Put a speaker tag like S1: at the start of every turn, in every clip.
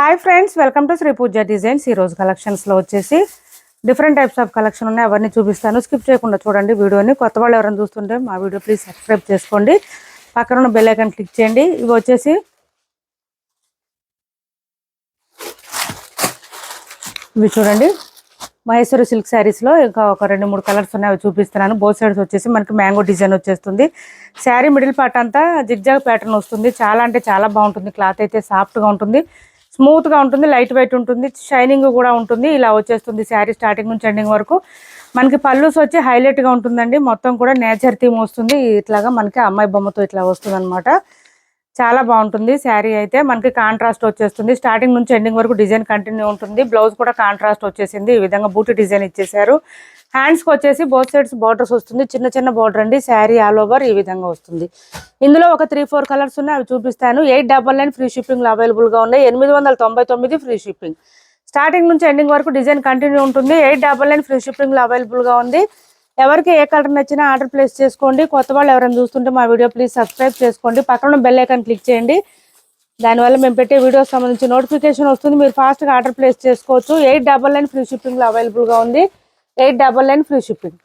S1: Hi friends welcome to Shri Pooja designs ఈ రోజు వచ్చేసి డిఫరెంట్ టైప్స్ ఆఫ్ కలెక్షన్ ఉన్నాయి. అవన్నీ చూపిస్తాను. స్కిప్ చేయకుండా చూడండి వీడియోని. కొత్త వాళ్ళు ఎవరైనా చూస్తుంటే మా వీడియో ప్లీజ్ సబ్స్క్రైబ్ చేసుకోండి. పక్కన ఉన్న బెల్ ఐకాన్ క్లిక్ చేయండి. ఇవి వచ్చేసి ఇవి చూడండి. మహేశ్వరి సిల్క్ శారీస్లో ఇంకా ఒక రెండు మూడు కలర్స్ ఉన్నాయి. అవి చూపిస్తున్నాను. బోత్ సైడ్స్ వచ్చేసి మనకి మ్యాంగో డిజైన్ వచ్చేస్తుంది. శారీ మిడిల్ పార్ట్ అంతా జిగ్జాగ్ ప్యాటర్న్ వస్తుంది. చాలా అంటే చాలా బాగుంటుంది. క్లాత్ అయితే సాఫ్ట్గా ఉంటుంది. స్మూత్గా ఉంటుంది లైట్ వెయిట్ ఉంటుంది షైనింగ్ కూడా ఉంటుంది. ఇలా వచ్చేస్తుంది శారీ స్టార్టింగ్ నుంచి ఎండింగ్ వరకు. మనకి పళ్ళుస్ వచ్చి హైలైట్గా ఉంటుందండి. మొత్తం కూడా నేచర్ థీమ్ వస్తుంది. ఇట్లాగా మనకి అమ్మాయి బొమ్మతో ఇట్లా వస్తుంది చాలా బాగుంటుంది. శారీ అయితే మనకి కాంట్రాస్ట్ వచ్చేస్తుంది. స్టార్టింగ్ నుంచి ఎండింగ్ వరకు డిజైన్ కంటిన్యూ ఉంటుంది. బ్లౌజ్ కూడా కాంట్రాస్ట్ వచ్చేసింది. ఈ విధంగా బూటీ డిజైన్ ఇచ్చేసారు హ్యాండ్స్కి వచ్చేసి బోత్ సైడ్స్ బార్డర్స్ వస్తుంది. చిన్న చిన్న బార్డర్ అండి. శారీ ఆల్ ఓవర్ ఈ విధంగా వస్తుంది. ఇందులో ఒక త్రీ ఫోర్ కలర్స్ ఉన్నాయి. అవి చూపిస్తాను. Eight double nine free shipping అవైలబుల్గా ఉన్నాయి. ఎనిమిది వందల తొంభై తొమ్మిది ఫ్రీ షిప్పింగ్ స్టార్టింగ్ నుంచి ఎండింగ్ వరకు డిజైన్ కంటిన్యూ ఉంటుంది. Eight double nine free shipping అవైలబుల్గా ఉంది. ఎవరికి ఏ కలర్ నచ్చినా ఆర్డర్ ప్లేస్ చేసుకోండి. కొత్త వాళ్ళు ఎవరైనా చూస్తుంటే మా వీడియో ప్లీజ్ సబ్స్క్రైబ్ చేసుకోండి. పక్కన బెల్ ఐకాన్ క్లిక్ చేయండి. దానివల్ల మేము పెట్టే వీడియోస్ సంబంధించి నోటిఫికేషన్ వస్తుంది. మీరు ఫాస్ట్గా ఆర్డర్ ప్లేస్ చేసుకోవచ్చు. ఎయిట్ డబల్ నైన్ ఫ్రీ షిప్పింగ్లో అవైలబుల్గా ఉంది. Eight double nine free shipping.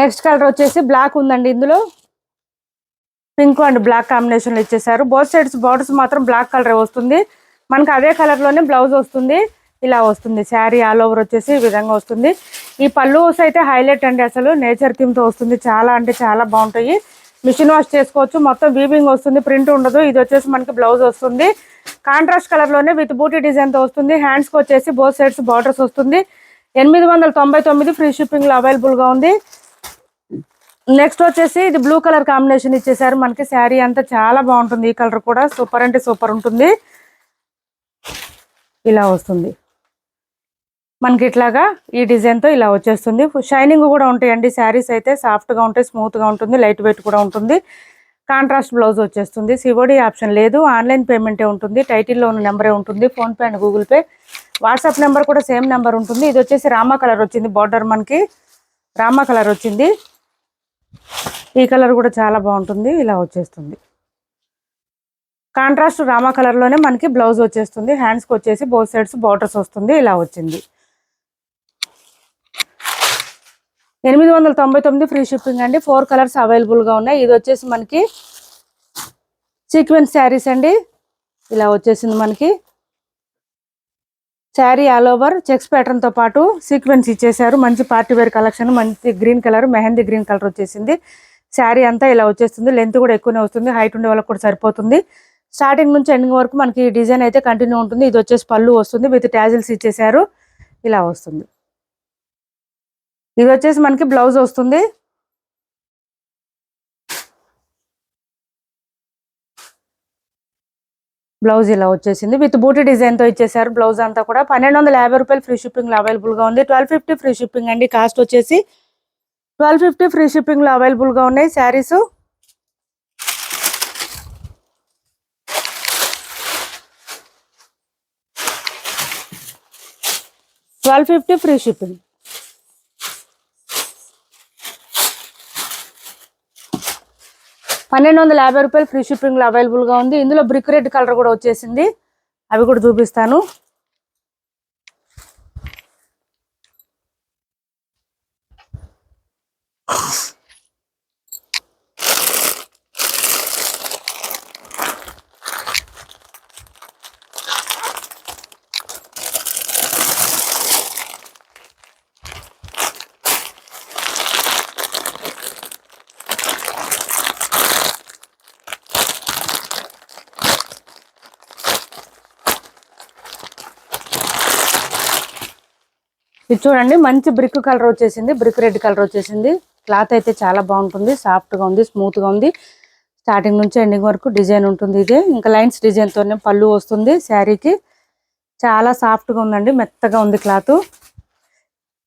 S1: Next colour వచ్చేసి బ్లాక్ ఉందండి ఇందులో. పింక్ అండ్ బ్లాక్ కాంబినేషన్లో ఇచ్చేసారు బోత్ సైడ్స్ బార్డర్స్ మాత్రం బ్లాక్ కలర్ వస్తుంది. మనకి అదే కలర్లోనే బ్లౌజ్ వస్తుంది. ఇలా వస్తుంది. శారీ ఆల్ ఓవర్ వచ్చేసి ఈ విధంగా వస్తుంది. ఈ పళ్ళు అయితే హైలైట్ అండి అసలు. నేచర్ థీమ్తో వస్తుంది. చాలా అంటే చాలా బాగుంటాయి. మిషన్ వాష్ చేసుకోవచ్చు. మొత్తం వీవింగ్ వస్తుంది. ప్రింట్ ఉండదు. ఇది వచ్చేసి మనకి బ్లౌజ్ వస్తుంది. కాంట్రాస్ట్ కలర్లోనే విత్ బూటీ డిజైన్తో వస్తుంది. హ్యాండ్స్కి వచ్చేసి బోత్ సైడ్స్ బార్డర్స్ వస్తుంది. ఎనిమిది వందల తొంభై తొమ్మిది ఫ్రీ షిప్పింగ్లో అవైలబుల్గా ఉంది. నెక్స్ట్ వచ్చేసి ఇది బ్లూ కలర్ కాంబినేషన్ ఇచ్చేసారు. మనకి శారీ అంతా చాలా బాగుంటుంది. ఈ కలర్ కూడా సూపర్ అంటే సూపర్ ఉంటుంది. ఇలా వస్తుంది. మనకి ఇట్లాగా ఈ డిజైన్తో ఇలా వచ్చేస్తుంది. షైనింగ్ కూడా ఉంటాయండి. శారీస్ అయితే సాఫ్ట్గా ఉంటాయి స్మూత్గా ఉంటుంది లైట్ వెయిట్ కూడా ఉంటుంది. కాంట్రాస్ట్ బ్లౌజ్ వచ్చేస్తుంది. సివోడి ఆప్షన్ లేదు. ఆన్లైన్ పేమెంటే ఉంటుంది. టైటిల్లో ఉన్న నెంబరే ఉంటుంది. PhonePe and Google Pay WhatsApp number కూడా సేమ్ నెంబర్ ఉంటుంది. ఇది వచ్చేసి రామా కలర్ వచ్చింది. బార్డర్ మనకి రామా కలర్ వచ్చింది. ఈ కలర్ కూడా చాలా బాగుంటుంది. ఇలా వచ్చేస్తుంది. కాంట్రాస్ట్ రామా కలర్లోనే మనకి బ్లౌజ్ వచ్చేస్తుంది. హ్యాండ్స్కి వచ్చేసి బోత్ సైడ్స్ బార్డర్స్ వస్తుంది. ఇలా వచ్చింది. ఎనిమిది వందల తొంభై తొమ్మిది ఫ్రీ షిప్పింగ్ అండి. ఫోర్ కలర్స్ అవైలబుల్గా ఉన్నాయి. ఇది వచ్చేసి మనకి సీక్వెన్స్ శారీస్ అండి. ఇలా వచ్చేసింది మనకి. శారీ ఆల్ ఓవర్ చెక్స్ ప్యాటర్న్తో పాటు సీక్వెన్స్ ఇచ్చేసారు మంచి పార్టీ వేర్ కలెక్షన్ మంచి green colour mehndi green colour వచ్చేసింది. శారీ అంతా ఇలా వచ్చేస్తుంది. లెంత్ కూడా ఎక్కువనే వస్తుంది. హైట్ ఉండే వాళ్ళకి కూడా సరిపోతుంది. స్టార్టింగ్ నుంచి ఎండింగ్ వరకు మనకి డిజైన్ అయితే కంటిన్యూ ఉంటుంది. ఇది వచ్చేసి పళ్ళు వస్తుంది. విత్ ట్యాజిల్స్ ఇచ్చేసారు ఇలా వస్తుంది. ఇది వచ్చేసి మనకి బ్లౌజ్ వస్తుంది. బ్లౌజ్ ఇలా వచ్చేసింది. విత్ బూటీ డిజైన్తో ఇచ్చేసారు బ్లౌజ్ అంతా కూడా పన్నెండు వందల యాభై రూపాయలు ఫ్రీ షిప్పింగ్లో అవైలబుల్గా ఉంది. ట్వెల్వ్ ఫిఫ్టీ ఫ్రీ షిప్పింగ్ అండి. కాస్ట్ వచ్చేసి ట్వెల్వ్ ఫిఫ్టీ ఫ్రీ షిప్పింగ్లో అవైలబుల్గా ఉన్నాయి saris. Twelve fifty free shipping. పన్నెండు వందల యాభై రూపాయలు ఫ్రీ షిప్పింగ్లో అవైలబుల్గా ఉంది. ఇందులో బ్రిక్ రెడ్ కలర్ కూడా వచ్చేసింది. అవి కూడా చూపిస్తాను. ఇది చూడండి మంచి బ్రిక్ కలర్ వచ్చేసింది. బ్రిక్ రెడ్ కలర్ వచ్చేసింది. క్లాత్ అయితే చాలా బాగుంటుంది. సాఫ్ట్గా ఉంది స్మూత్గా ఉంది. స్టార్టింగ్ నుంచి ఎండింగ్ వరకు డిజైన్ ఉంటుంది ఇది. ఇంకా లైన్స్ డిజైన్తోనే పళ్ళు వస్తుంది శారీకి. చాలా సాఫ్ట్గా ఉందండి మెత్తగా ఉంది క్లాత్.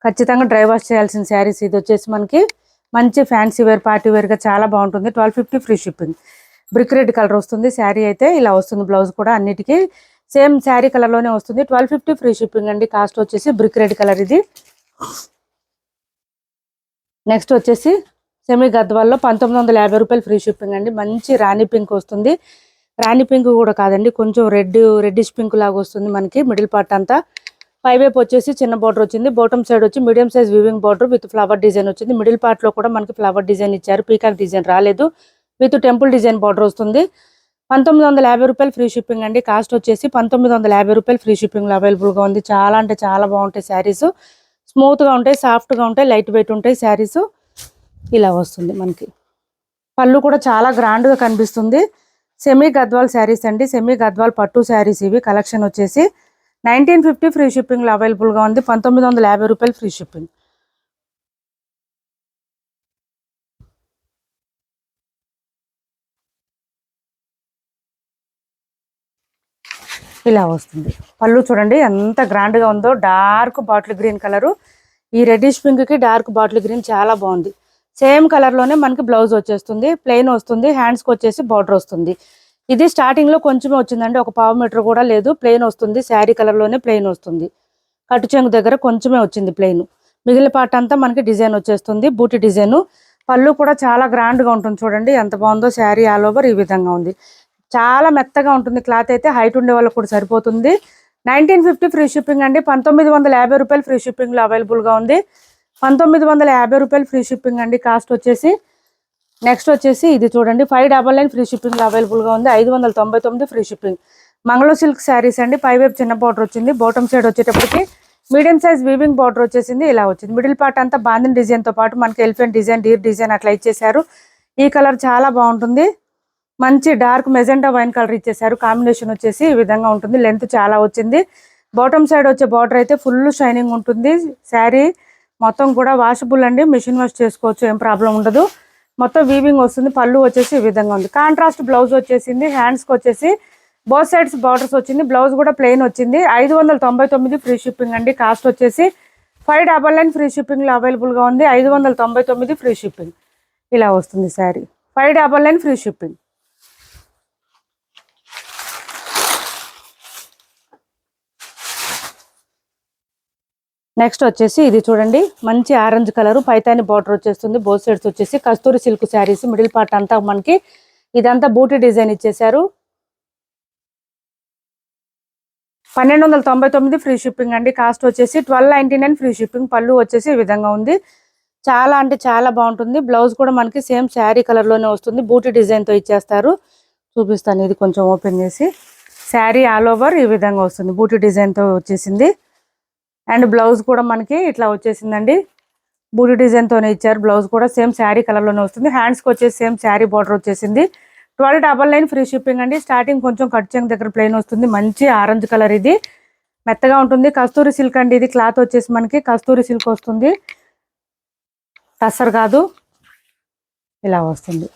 S1: ఖచ్చితంగా డ్రై వాష్ చేయాల్సిన శారీస్ ఇది వచ్చేసి మనకి. మంచి ఫ్యాన్సీ వేర్ పార్టీ వేర్గా చాలా బాగుంటుంది. Twelve fifty free shipping. Brick red colour వస్తుంది శారీ అయితే. ఇలా వస్తుంది బ్లౌజ్ కూడా అన్నిటికీ. సేమ్ శారీ కలర్లోనే వస్తుంది. ట్వెల్వ్ ఫిఫ్టీ ఫ్రీ షిప్పింగ్ అండి. కాస్ట్ వచ్చేసి బ్రిక్ రెడ్ కలర్ ఇది. నెక్స్ట్ వచ్చేసి సెమీ గద్వాల్లో పంతొమ్మిది వందల యాభై రూపాయలు ఫ్రీ షిప్పింగ్ అండి. మంచి రాణి పింక్ వస్తుంది. రాణి పింక్ కూడా కాదండి. కొంచెం రెడ్ రెడ్డిష్ పింక్ లాగా వస్తుంది మనకి మిడిల్ పార్ట్ అంతా. పై వైపు వచ్చేసి చిన్న బార్డర్ వచ్చింది. బాటమ్ సైడ్ వచ్చి medium size weaving border with flower design వచ్చింది. మిడిల్ పార్ట్లో కూడా మనకి ఫ్లవర్ డిజైన్ ఇచ్చారు. పీకాక్ డిజైన్ రాలేదు. విత్ టెంపుల్ డిజైన్ బార్డర్ వస్తుంది. పంతొమ్మిది వందల యాభై రూపాయలు ఫ్రీ షిప్పింగ్ అండి. కాస్ట్ వచ్చేసి పంతొమ్మిది వందల యాభై రూపాయలు ఫ్రీ షిప్పింగ్ అవైలబుల్గా ఉంది. చాలా అంటే చాలా బాగుంటాయి శారీస్. స్మూత్గా ఉంటాయి సాఫ్ట్గా ఉంటాయి లైట్ వెయిట్ ఉంటాయి శారీస్. ఇలా వస్తుంది మనకి. పళ్ళు కూడా చాలా గ్రాండ్గా కనిపిస్తుంది. సెమీ గద్వాల్ శారీస్ అండి. సెమీ గద్వాల్ పట్టు శారీస్ ఇవి. కలెక్షన్ వచ్చేసి నైన్టీన్ ఫిఫ్టీ ఫ్రీ షిప్పింగ్లో అవైలబుల్గా ఉంది. పంతొమ్మిది వందల యాభై రూపాయలు ఫ్రీ షిప్పింగ్. ఇలా వస్తుంది. పళ్ళు చూడండి ఎంత గ్రాండ్గా ఉందో డార్క్ బాటిల్ గ్రీన్ కలర్ ఈ రెడ్డిష్ పింక్కి డార్క్ బాటిల్ గ్రీన్ చాలా బాగుంది. సేమ్ కలర్లోనే మనకి బ్లౌజ్ వచ్చేస్తుంది ప్లెయిన్ వస్తుంది హ్యాండ్స్కి వచ్చేసి బార్డర్ వస్తుంది. ఇది స్టార్టింగ్లో కొంచెమే వచ్చిందండి ఒక పావు మీటర్ కూడా లేదు ప్లెయిన్ వస్తుంది శారీ కలర్లోనే ప్లెయిన్ వస్తుంది. కట్టు చెంగు దగ్గర కొంచెమే వచ్చింది ప్లెయిన్ మిగిలిన పార్ట్ అంతా మనకి డిజైన్ వచ్చేస్తుంది బూటీ డిజైన్ పళ్ళు కూడా చాలా గ్రాండ్గా ఉంటుంది చూడండి ఎంత బాగుందో శారీ ఆల్ ఓవర్ ఈ విధంగా ఉంది. చాలా మెత్తగా ఉంటుంది క్లాత్ అయితే హైట్ ఉండే వాళ్ళకి కూడా సరిపోతుంది. నైన్టీన్ ఫిఫ్టీ ఫ్రీ షిప్పింగ్ అండి. పంతొమ్మిది వందల యాభై రూపాయలు ఫ్రీ షిప్పింగ్లో అవైలబుల్గా ఉంది. పంతొమ్మిది వందల యాభై రూపాయలు ఫ్రీ షిప్పింగ్ అండి. కాస్ట్ వచ్చేసి నెక్స్ట్ వచ్చేసి ఇది చూడండి. Five double nine free shipping అవైలబుల్గా ఉంది. ఐదు వందల తొంభై తొమ్మిది free shipping. Mangala silk saris అండి. పై వైపు చిన్న బార్డర్ వచ్చింది. బాటమ్ సైడ్ వచ్చేటప్పటికి మీడియం సైజ్ వీవింగ్ బార్డర్ వచ్చేసింది. ఇలా వచ్చింది. మిడిల్ పార్ట్ అంతా బాందిన్ డిజైన్తో పాటు మనకి ఎలిఫెంట్ డిజైన్ డీర్ డిజైన్ అట్లా ఇచ్చేసారు ఈ కలర్ చాలా బాగుంటుంది. మంచి డార్క్ మెజెంటా వైన్ కలర్ ఇచ్చేసారు కాంబినేషన్ వచ్చేసి ఈ విధంగా ఉంటుంది. లెంత్ చాలా వచ్చింది. బాటమ్ సైడ్ వచ్చే బార్డర్ అయితే ఫుల్ షైనింగ్ ఉంటుంది. శారీ మొత్తం కూడా వాషబుల్ అండి. మిషన్ వాష్ చేసుకోవచ్చు ఏం ప్రాబ్లం ఉండదు. మొత్తం వీవింగ్ వస్తుంది. పళ్ళు వచ్చేసి ఈ విధంగా ఉంది. కాంట్రాస్ట్ బ్లౌజ్ వచ్చేసింది. హ్యాండ్స్కి వచ్చేసి బోత్ సైడ్స్ బార్డర్స్ వచ్చింది. బ్లౌజ్ కూడా ప్లెయిన్ వచ్చింది. ఐదు వందల తొంభై తొమ్మిది ఫ్రీ షిప్పింగ్ అండి. కాస్ట్ వచ్చేసి ఫైవ్ డబల్ నైన్ ఫ్రీ షిప్పింగ్లో అవైలబుల్గా ఉంది. ఐదు వందల తొంభై తొమ్మిది ఫ్రీ షిప్పింగ్. ఇలా వస్తుంది sari. Five double nine free shipping. Next వచ్చేసి ఇది చూడండి మంచి ఆరెంజ్ కలర్ పైతాని బార్డర్ వచ్చేస్తుంది బోత్ సైడ్స్ వచ్చేసి Kasturi silk saris middle part అంతా మనకి ఇదంతా బూటీ డిజైన్ ఇచ్చేసారు పన్నెండు వందల తొంభై తొమ్మిది ఫ్రీ షిప్పింగ్ అండి కాస్ట్ వచ్చేసి twelve ninety nine free shipping పళ్ళు వచ్చేసి ఈ విధంగా ఉంది. చాలా అంటే చాలా బాగుంటుంది బ్లౌజ్ కూడా మనకి సేమ్ శారీ కలర్లోనే వస్తుంది బూటీ డిజైన్తో ఇచ్చేస్తారు. చూపిస్తాను ఇది కొంచెం ఓపెన్ చేసి. శారీ ఆల్ ఓవర్ ఈ విధంగా వస్తుంది బూటీ డిజైన్తో వచ్చేసింది. అండ్ బ్లౌజ్ కూడా మనకి ఇట్లా వచ్చేసిందండి. బూటీ డిజైన్తోనే ఇచ్చారు. బ్లౌజ్ కూడా సేమ్ శారీ కలర్లోనే వస్తుంది. హ్యాండ్స్కి వచ్చేసి సేమ్ శారీ బార్డర్ వచ్చేసింది. Twelve double nine free shipping అండి. స్టార్టింగ్ కొంచెం కట్ చెంగ్ దగ్గర ప్లెయిన్ వస్తుంది. మంచి ఆరెంజ్ కలర్ ఇది. మెత్తగా ఉంటుంది. కస్తూరి సిల్క్ అండి ఇది. క్లాత్ వచ్చేసి మనకి కస్తూరి సిల్క్ వస్తుంది. టస్సర్ కాదు. ఇలా వస్తుంది.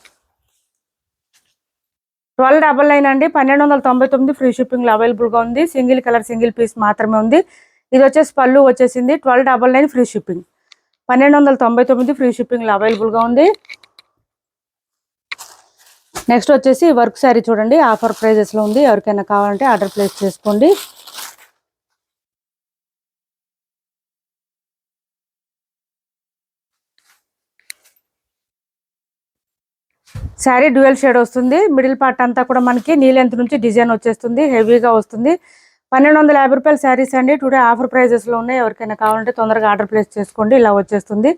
S1: ట్వెల్వ్ డబల్ నైన్ అండి. పన్నెండు వందల తొంభై తొమ్మిది ఫ్రీ షిప్పింగ్లో అవైలబుల్గా ఉంది. సింగిల్ కలర్ సింగిల్ పీస్ మాత్రమే ఉంది. ఇది వచ్చేసి పళ్ళు వచ్చేసింది twelve double nine free shipping. పన్నెండు వందల తొంభై తొమ్మిది ఫ్రీ షిప్పింగ్లో అవైలబుల్గా ఉంది. నెక్స్ట్ వచ్చేసి వర్క్ శారీ చూడండి. ఆఫర్ ప్రైజెస్లో ఉంది. ఎవరికైనా కావాలంటే ఆర్డర్ ప్లేస్ చేసుకోండి. శారీ డ్యూయల్ షేడ్ వస్తుంది. మిడిల్ పార్ట్ అంతా కూడా మనకి నీ నుంచి డిజైన్ వచ్చేస్తుంది. హెవీగా వస్తుంది. పన్నెండు వందల యాభై రూపాయల శారీస్ అండి. టుడే ఆఫర్ ప్రైజెస్లో ఉన్నాయి. ఎవరికైనా కావాలంటే తొందరగా ఆర్డర్ ప్లేస్ చేసుకోండి. ఇలా వచ్చేస్తుంది.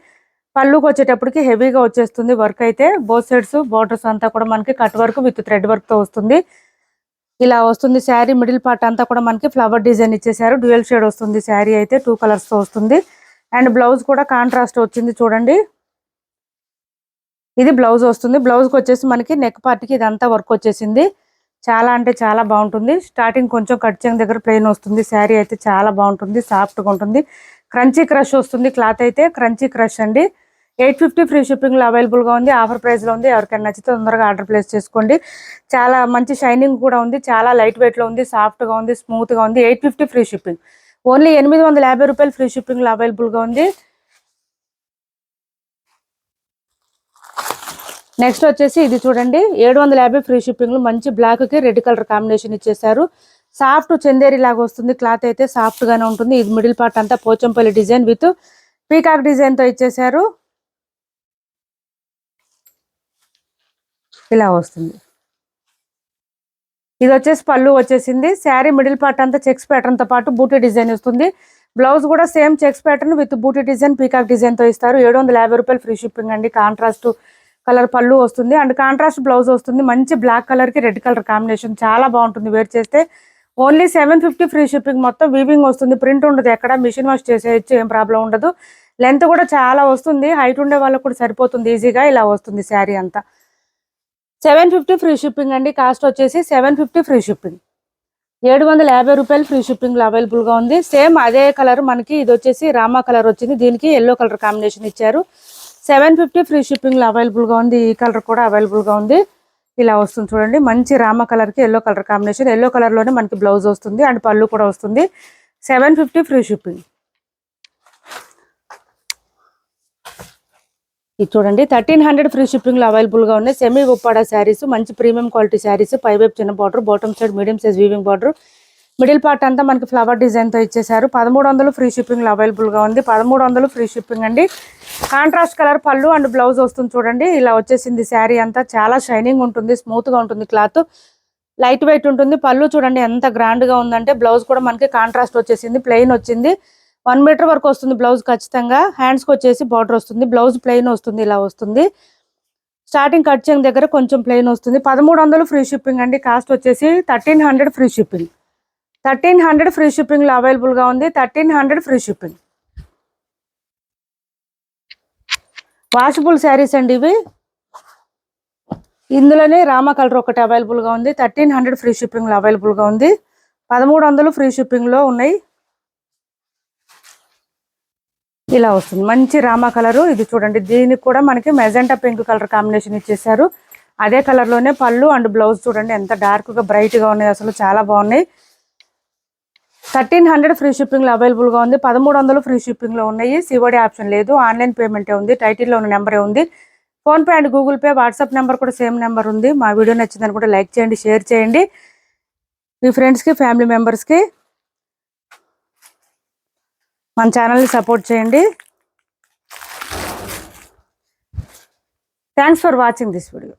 S1: పళ్ళుకి వచ్చేటప్పటికి హెవీగా వచ్చేస్తుంది వర్క్ అయితే. బోత్ సైడ్స్ బార్డర్స్ అంతా కూడా మనకి కట్ వర్క్ విత్ థ్రెడ్ వర్క్తో వస్తుంది. ఇలా వస్తుంది శారీ. మిడిల్ పార్ట్ అంతా కూడా మనకి ఫ్లవర్ డిజైన్ ఇచ్చేసారు డ్యూయల్ షేడ్ వస్తుంది శారీ అయితే. టూ కలర్స్తో వస్తుంది. అండ్ బ్లౌజ్ కూడా కాంట్రాస్ట్ వచ్చింది చూడండి. ఇది బ్లౌజ్ వస్తుంది. బ్లౌజ్కి వచ్చేసి మనకి నెక్ పార్ట్కి ఇదంతా వర్క్ వచ్చేసింది. చాలా అంటే చాలా బాగుంటుంది. స్టార్టింగ్ కొంచెం కట్ దగ్గర ప్లెయిన్ వస్తుంది. శారీ అయితే చాలా బాగుంటుంది. సాఫ్ట్గా ఉంటుంది. క్రంచీ క్రష్ వస్తుంది. క్లాత్ అయితే క్రంచీ క్రష్ అండి. ఎయిట్ ఫిఫ్టీ ఫ్రీ షిప్పింగ్లో అవైలబుల్గా ఉంది. ఆఫర్ ప్రైస్లో ఉంది. ఎవరికైనా నచ్చితే తొందరగా ఆర్డర్ ప్లేస్ చేసుకోండి. చాలా మంచి షైనింగ్ కూడా ఉంది. చాలా లైట్ వెయిట్లో ఉంది. సాఫ్ట్గా ఉంది. స్మూత్గా ఉంది. Eight fifty free shipping. Only ఎనిమిది వందల యాభై రూపాయలు ఫ్రీ షిప్పింగ్లో అవైలబుల్గా ఉంది. నెక్స్ట్ వచ్చేసి ఇది చూడండి ఏడు వందల యాభై ఫ్రీ షిప్పింగ్ మంచి బ్లాక్కి రెడ్ కలర్ కాంబినేషన్ ఇచ్చేసారు సాఫ్ట్ చందేరి లాగా వస్తుంది క్లాత్ అయితే సాఫ్ట్ గానే ఉంటుంది. ఇది మిడిల్ పార్ట్ అంతా పోచంపల్లి డిజైన్ విత్ పీకాక్ డిజైన్తో ఇచ్చేసారు ఇలా వస్తుంది. ఇది వచ్చేసి పళ్ళు వచ్చేసింది. శారీ మిడిల్ పార్ట్ అంతా చెక్స్ ప్యాటర్న్తో పాటు బూటీ డిజైన్ వస్తుంది. బ్లౌజ్ కూడా same checks pattern with buti design peacock డిజైన్తో ఇస్తారు. ఏడు వందల యాభై రూపాయలు ఫ్రీ షిప్పింగ్ అండి. కాంట్రాస్ట్ కలర్ పళ్ళు వస్తుంది. అండ్ కాంట్రాస్ట్ బ్లౌజ్ వస్తుంది. మంచి బ్లాక్ కలర్కి రెడ్ కలర్ కాంబినేషన్ చాలా బాగుంటుంది. వేర్ చేస్తే only seven fifty free shipping మొత్తం వీవింగ్ వస్తుంది. ప్రింట్ ఉండదు. ఎక్కడ మిషన్ వాష్ చేసేయచ్చు. ఏం ప్రాబ్లం ఉండదు. లెంత్ కూడా చాలా వస్తుంది. హైట్ ఉండే వాళ్ళకు కూడా సరిపోతుంది. ఈజీగా ఇలా వస్తుంది శారీ అంతా. సెవెన్ ఫిఫ్టీ ఫ్రీ షిప్పింగ్ అండి. కాస్ట్ వచ్చేసి సెవెన్ ఫిఫ్టీ ఫ్రీ షిప్పింగ్. ఏడు వందల యాభై రూపాయలు ఫ్రీ షిప్పింగ్లో అవైలబుల్గా ఉంది. సేమ్ అదే కలర్ మనకి ఇది వచ్చేసి రామా కలర్ వచ్చింది. దీనికి ఎల్లో కలర్ కాంబినేషన్ ఇచ్చారు. సెవెన్ ఫిఫ్టీ ఫ్రీ షిప్పింగ్లో అవైలబుల్గా ఉంది. ఈ కలర్ కూడా అవైలబుల్గా ఉంది. ఇలా వస్తుంది చూడండి. మంచి రామ కలర్కి ఎల్లో కలర్ కాంబినేషన్. ఎల్లో కలర్లోనే మనకి బ్లౌజ్ వస్తుంది. అండ్ పళ్ళు కూడా వస్తుంది. Seven fifty free shipping. ఇది చూడండి. థర్టీన్ హండ్రెడ్ ఫ్రీ షిప్పింగ్లో అవైలబుల్గా ఉన్నాయి సెమీ ఉప్పాడ శారీస్ మంచి ప్రీమియం క్వాలిటీ శారీస్ పై వైపు చిన్న border bottom side medium size weaving border middle part అంతా మనకి ఫ్లవర్ డిజైన్తో ఇచ్చేసారు పదమూడు వందలు ఫ్రీ షిప్పింగ్ అవైలబుల్గా అవైలబుల్గా ఉంది. పదమూడు వందలు ఫ్రీ షిప్పింగ్ అండి. కాంట్రాస్ట్ కలర్ పళ్ళు అండ్ బ్లౌజ్ వస్తుంది చూడండి. ఇలా వచ్చేసింది శారీ అంతా. చాలా షైనింగ్ ఉంటుంది స్మూత్గా ఉంటుంది క్లాత్. లైట్ వెయిట్ ఉంటుంది. పళ్ళు చూడండి ఎంత గ్రాండ్గా ఉందంటే బ్లౌజ్ కూడా మనకి కాంట్రాస్ట్ వచ్చేసింది ప్లెయిన్ వచ్చింది. వన్ మీటర్ వరకు వస్తుంది బ్లౌజ్ ఖచ్చితంగా. హ్యాండ్స్కి వచ్చేసి బార్డర్ వస్తుంది. బ్లౌజ్ ప్లెయిన్ వస్తుంది ఇలా వస్తుంది. స్టార్టింగ్ కట్ చేయంగ్ దగ్గర కొంచెం ప్లెయిన్ వస్తుంది. పదమూడు వందలు ఫ్రీ షిప్పింగ్ అండి. కాస్ట్ వచ్చేసి thirteen hundred free shipping. Thirteen hundred free షిప్పింగ్లో అవైలబుల్గా ఉంది. Thirteen hundred free shipping. Washable saris అండి ఇవి. ఇందులోనే రామ కలర్ ఒకటి అవైలబుల్గా ఉంది. థర్టీన్ హండ్రెడ్ ఫ్రీ షిప్పింగ్లో అవైలబుల్గా ఉంది. పదమూడు వందలు ఫ్రీ షిప్పింగ్లో ఉన్నాయి. ఇలా వస్తుంది. మంచి రామా కలరు. ఇది చూడండి. దీనికి కూడా మనకి మెజెంటా పింక్ కలర్ కాంబినేషన్ ఇచ్చేసారు అదే కలర్లోనే పళ్ళు అండ్ బ్లౌజ్ చూడండి. ఎంత డార్క్గా బ్రైట్గా ఉన్నాయి. అసలు చాలా బాగున్నాయి. థర్టీన్ హండ్రెడ్ ఫ్రీ షిప్పింగ్ అవైలబుల్గా ఉంది. పదమూడు వందలు ఫ్రీ షిప్పింగ్లో ఉన్నాయి. సివడి ఆప్షన్ లేదు. ఆన్లైన్ పేమెంటే ఉంది. టైటిల్లో ఉన్న నెంబరే ఉంది. PhonePe and Google Pay WhatsApp number కూడా సేమ్ నెంబర్ ఉంది. మా వీడియో నచ్చిందని కూడా లైక్ చేయండి షేర్ చేయండి. మీ ఫ్రెండ్స్కి ఫ్యామిలీ మెంబర్స్కి మన ఛానల్ని సపోర్ట్ చేయండి. Thanks for watching this video